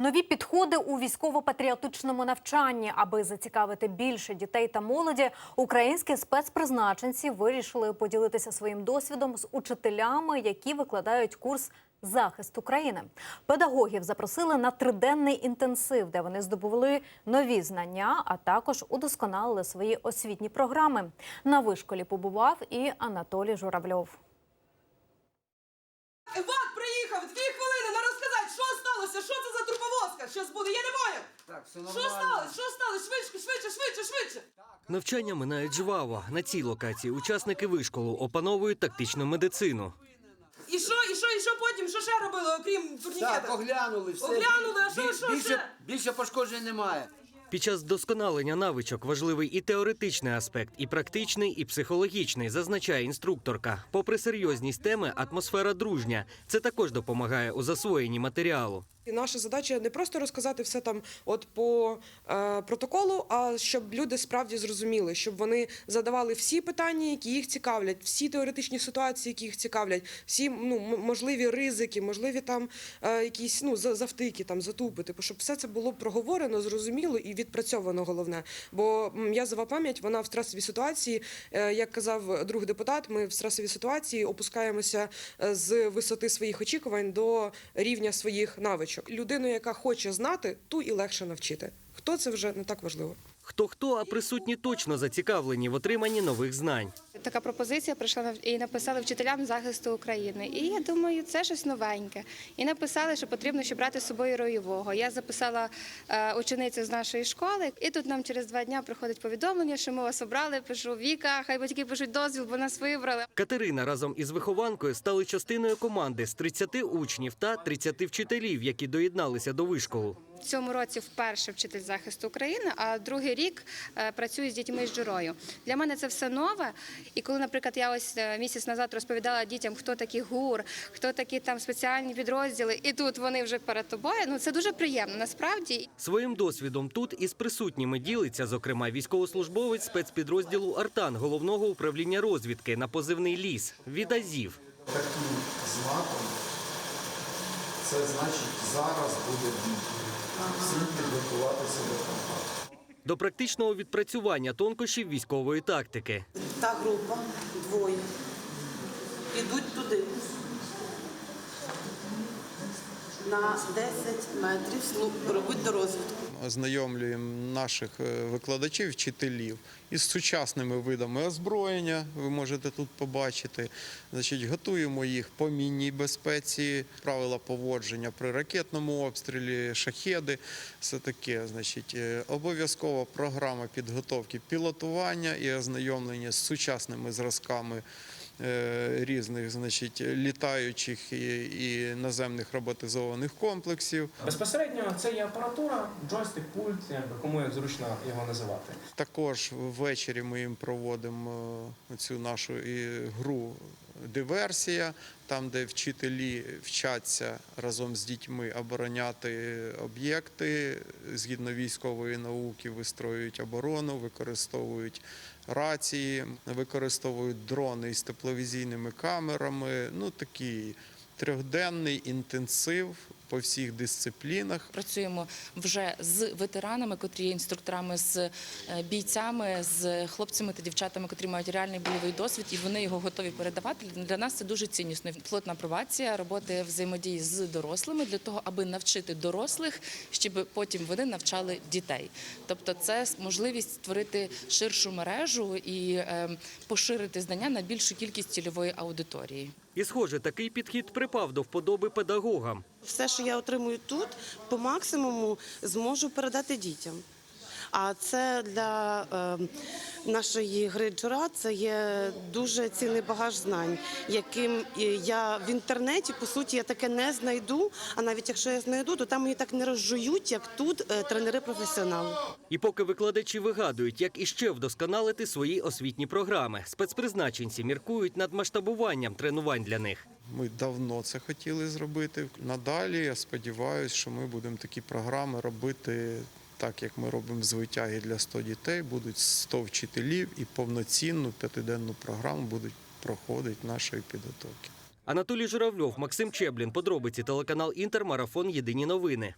Нові підходи у військово-патріотичному навчанні, аби зацікавити більше дітей та молоді, українські спецпризначенці вирішили поділитися своїм досвідом з учителями, які викладають курс захист України. Педагогів запросили на триденний інтенсив, де вони здобули нові знання, а також удосконалили свої освітні програми. На вишколі побував і Анатолій Журавльов. Іван приїхав дві хвилини на розказати, що сталося, що це за труповозка. Щас буде, я не маю. Так, все Що нормально. сталося? Що сталося? Швидше, швидше, швидше, швидше. Навчання минають жваво. На цій локації учасники вишколу опановують тактичну медицину. І що, і що, і що потім? Що ще робили, окрім Так, оглянули, все. Оглянули, а що, Бі- що більше, ще? більше пошкоджень немає. Під час вдосконалення навичок важливий і теоретичний аспект, і практичний, і психологічний, зазначає інструкторка. Попри серйозність теми, атмосфера дружня. Це також допомагає у засвоєнні матеріалу. І наша задача не просто розказати все там, от по е, протоколу, а щоб люди справді зрозуміли, щоб вони задавали всі питання, які їх цікавлять, всі теоретичні ситуації, які їх цікавлять, всі ну можливі ризики, можливі там е, якісь ну за- завтики, там затупи. Типу, щоб все це було проговорено, зрозуміло і відпрацьовано. Головне, бо м'язова пам'ять вона в стресовій ситуації, е, як казав друг депутат, ми в стресовій ситуації опускаємося е, з висоти своїх очікувань до рівня своїх навичок. Людину, яка хоче знати, ту і легше навчити. Хто це вже не так важливо. Хто хто, а присутні точно зацікавлені в отриманні нових знань. Така пропозиція прийшла і написали вчителям захисту України. І я думаю, це щось новеньке. І написали, що потрібно ще брати з собою ройового. Я записала е, ученицю з нашої школи, і тут нам через два дні приходить повідомлення, що ми вас обрали. Пишу Віка, хай батьки пишуть дозвіл, бо нас вибрали. Катерина разом із вихованкою стали частиною команди з 30 учнів та 30 вчителів, які доєдналися до вишколу. В цьому році вперше вчитель захисту України, а другий рік е, працюю з дітьми з журою. Для мене це все нове. І коли, наприклад, я ось е, місяць назад розповідала дітям, хто такі гур, хто такі там спеціальні підрозділи, і тут вони вже перед тобою. Ну це дуже приємно насправді. Своїм досвідом тут із присутніми ділиться, зокрема, військовослужбовець спецпідрозділу Артан головного управління розвідки на позивний ліс від Азів. таким знаком, це значить зараз буде бій. Всім підготуватися до контакту. До практичного відпрацювання тонкощів військової тактики. Та група, двоє. Ідуть туди. На 10 метрів робить до розвідку. Ознайомлюємо наших е, викладачів, вчителів із сучасними видами озброєння. Ви можете тут побачити. Значить, готуємо їх по мінній безпеці, правила поводження при ракетному обстрілі, шахеди. Все таке. Значить, е, обов'язкова програма підготовки пілотування і ознайомлення з сучасними зразками. Е, Різних, значить, літаючих і, і наземних роботизованих комплексів. Безпосередньо це є апаратура, джойстик, пульт, якби кому як зручно його називати. Також ввечері ми їм проводимо е, цю нашу і гру диверсія, там, де вчителі вчаться разом з дітьми обороняти об'єкти згідно військової науки, вистроюють оборону, використовують рації, використовують дрони із тепловізійними камерами. Ну такий трьохденний інтенсив по всіх дисциплінах. Працюємо вже з ветеранами, котрі є інструкторами, з е, бійцями, з хлопцями та дівчатами, котрі мають реальний бойовий досвід, і вони його готові передавати. Для нас це дуже ціннісно. Плотна пробація, роботи взаємодії з дорослими для того, аби навчити дорослих, щоб потім вони навчали дітей. Тобто, це можливість створити ширшу мережу і е, поширити знання на більшу кількість цільової аудиторії. І, схоже, такий підхід припав до вподоби педагогам. Все, що я отримую тут, по максимуму зможу передати дітям. А це для е, нашої гри джура це є дуже цінний багаж знань, яким я в інтернеті по суті я таке не знайду. А навіть якщо я знайду, то там мені так не розжують, як тут е, тренери-професіонали. І поки викладачі вигадують, як іще вдосконалити свої освітні програми, спецпризначенці міркують над масштабуванням тренувань для них. Ми давно це хотіли зробити. Надалі я сподіваюся, що ми будемо такі програми робити так, як ми робимо з витяги для 100 дітей. Будуть 100 вчителів і повноцінну п'ятиденну програму будуть проходити нашої підготовки. Анатолій Журавльов, Максим Чеблін. Подробиці телеканал Інтермарафон Єдині новини.